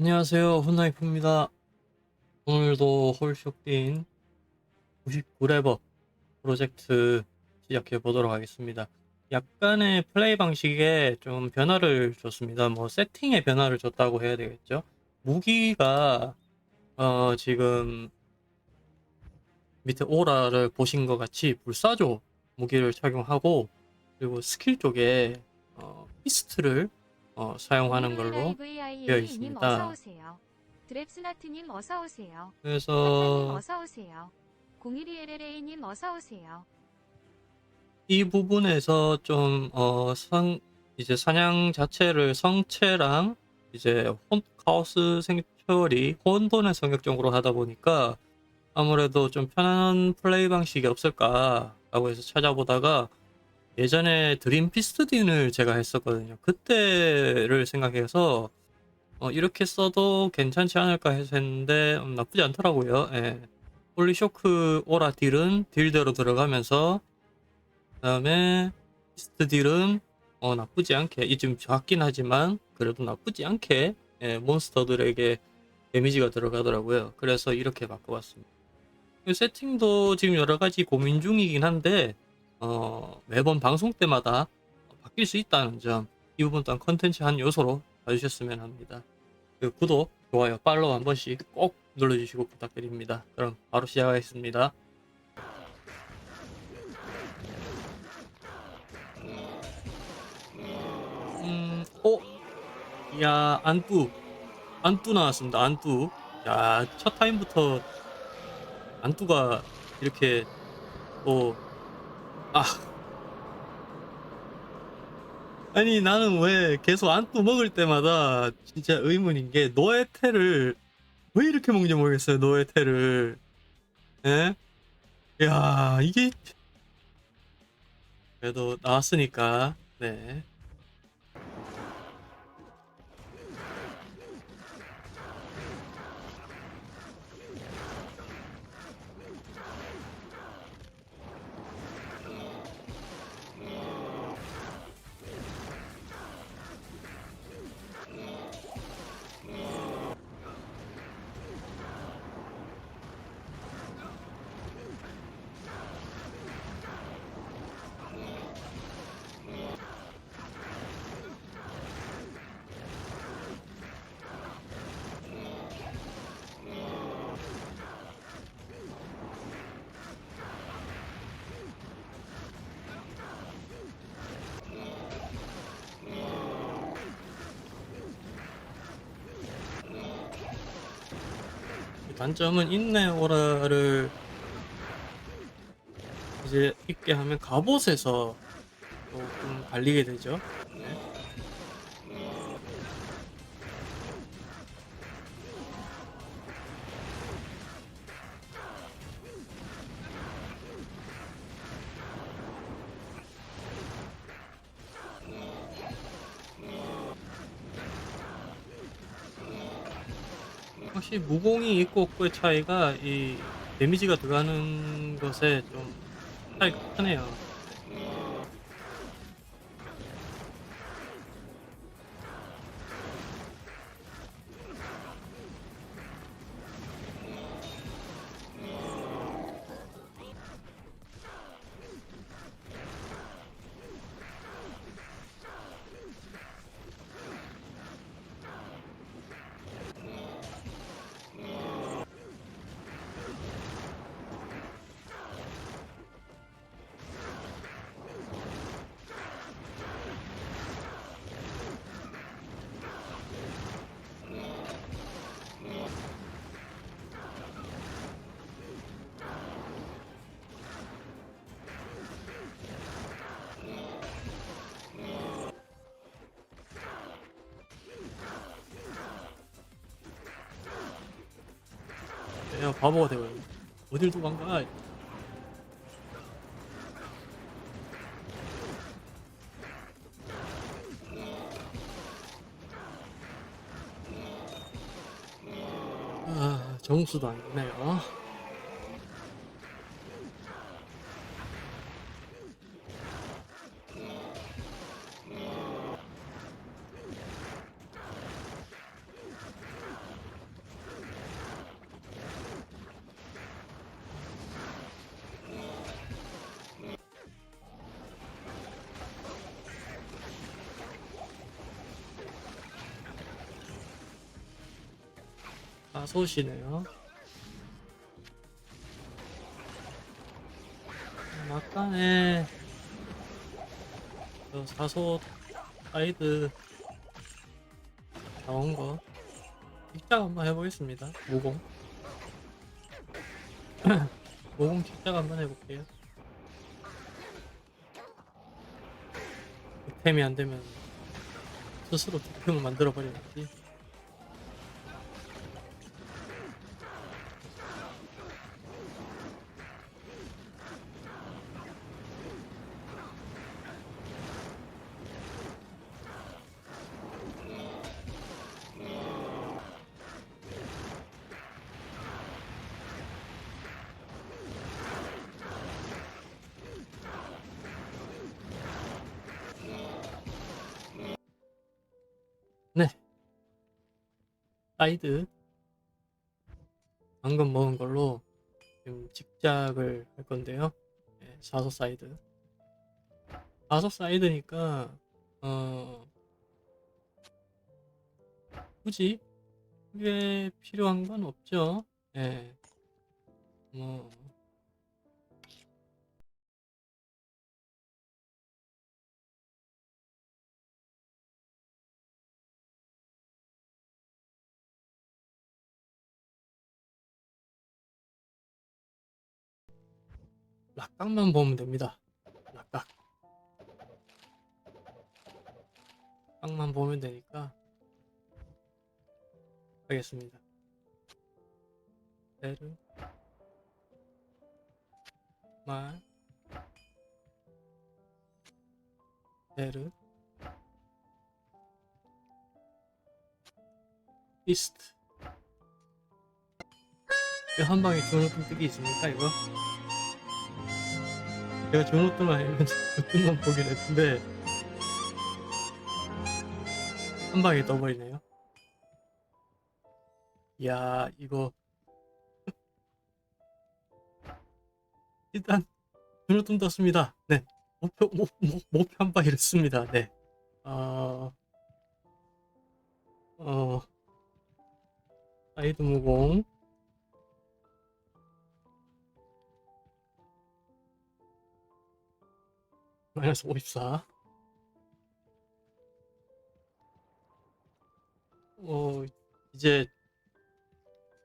안녕하세요. 훈나이프입니다. 오늘도 홀쇼딘 99레버 프로젝트 시작해 보도록 하겠습니다. 약간의 플레이 방식에 좀 변화를 줬습니다. 뭐 세팅에 변화를 줬다고 해야 되겠죠. 무기가 어, 지금 밑에 오라를 보신 것 같이 불사조 무기를 착용하고 그리고 스킬 쪽에 어, 피스트를 어, 사용하는 걸로 되어 있습니다. 드랩스나트님 어서 오세요. 그래서 어서 오세요. 012LLA님 어서 오세요. 이 부분에서 좀, 어, 성, 이제 사냥 자체를 성체랑 이제 혼, 카오스 생처리, 혼돈의 성격적으로 하다 보니까 아무래도 좀 편안한 플레이 방식이 없을까라고 해서 찾아보다가 예전에 드림 피스트딘을 제가 했었거든요. 그때를 생각해서 어, 이렇게 써도 괜찮지 않을까 해서 했는데 음, 나쁘지 않더라고요. 예. 홀리쇼크 오라 딜은 딜대로 들어가면서 그 다음에 피스트 딜은 어, 나쁘지 않게 이좀 작긴 하지만 그래도 나쁘지 않게 예, 몬스터들에게 데미지가 들어가더라고요. 그래서 이렇게 바꿔봤습니다. 이 세팅도 지금 여러 가지 고민 중이긴 한데 어, 매번 방송 때마다 바뀔 수 있다는 점, 이 부분 또한 컨텐츠 한 요소로 봐주셨으면 합니다. 그리고 구독, 좋아요, 팔로우 한 번씩 꼭 눌러주시고 부탁드립니다. 그럼 바로 시작하겠습니다. 음, 어? 야, 안뚜. 안뚜 나왔습니다. 안뚜. 야, 첫 타임부터 안뚜가 이렇게 또 아. 아니 나는 왜 계속 안또 먹을 때마다 진짜 의문인 게 노에테를 왜 이렇게 먹는지 모르겠어요 노에테를 예? 야 이게 그래도 나왔으니까 네 단점은 인내 오라를 이제 있게 하면 갑옷에서 조금 갈리게 되죠. 확실히 무공이 있고 없고의 차이가 이 데미지가 들어가는 것에 좀 차이가 크네요. 내가 바보가 되고 어딜 도망가? 아, 정수도 아니네요. 사소시네요. 막간에 저 사소 사이드 나온 거 직작 한번 해보겠습니다. 모공 모공 직작 한번 해볼게요. 템이 안 되면 스스로 득템을 만들어 버려야지. 사이드 방금 먹은 걸로 지금 직작을 할 건데요. 네, 사소 사이드. 사소 사이드니까 어 굳이 그게 필요한 건 없죠. 예. 뭐 락각만 보면 됩니다. 락각. 락만 보면 되니까 하겠습니다. 베르 말 베르 이스트 이거 한 방에 두눈 뜨기 있습니까 이거? 제가 조노트만 아니면 조노트만 보긴 했는데 한 방에 떠버리네요. 이야 이거 일단 조노트 떴습니다. 네 목표 목, 목, 목표 한 방에 렸습니다. 네. 어, 어 사이드 무공 마이너스 54. 어, 이제,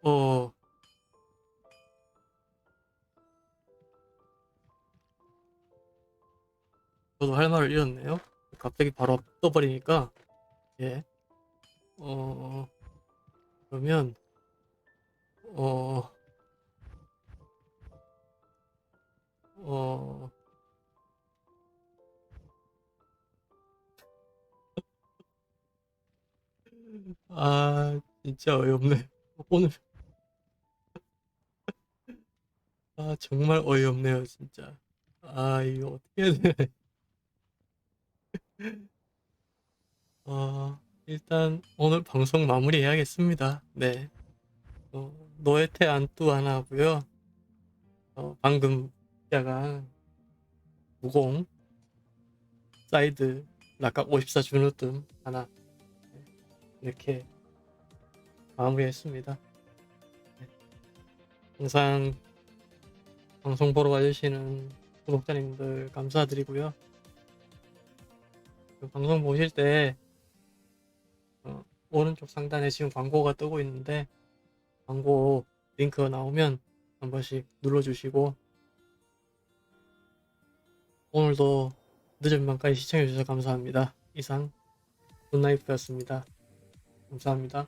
어, 저도 할 말을 잃었네요. 갑자기 바로 떠버리니까, 예. 어, 그러면, 어, 어, 아, 진짜 어이없네. 오늘. 아, 정말 어이없네요, 진짜. 아, 이거 어떻게 해야 되나. 어, 일단 오늘 방송 마무리해야겠습니다. 네. 어, 노에테 안뚜 하나 하고요. 어, 방금 시작한 무공, 사이드, 락각 54 준우뜸 하나. 이렇게 마무리했습니다. 네. 항상 방송 보러 와주시는 구독자님들 감사드리고요. 그 방송 보실 때 어, 오른쪽 상단에 지금 광고가 뜨고 있는데 광고 링크가 나오면 한 번씩 눌러주시고 오늘도 늦은 밤까지 시청해주셔서 감사합니다. 이상 굿나이프였습니다. 감사합니다.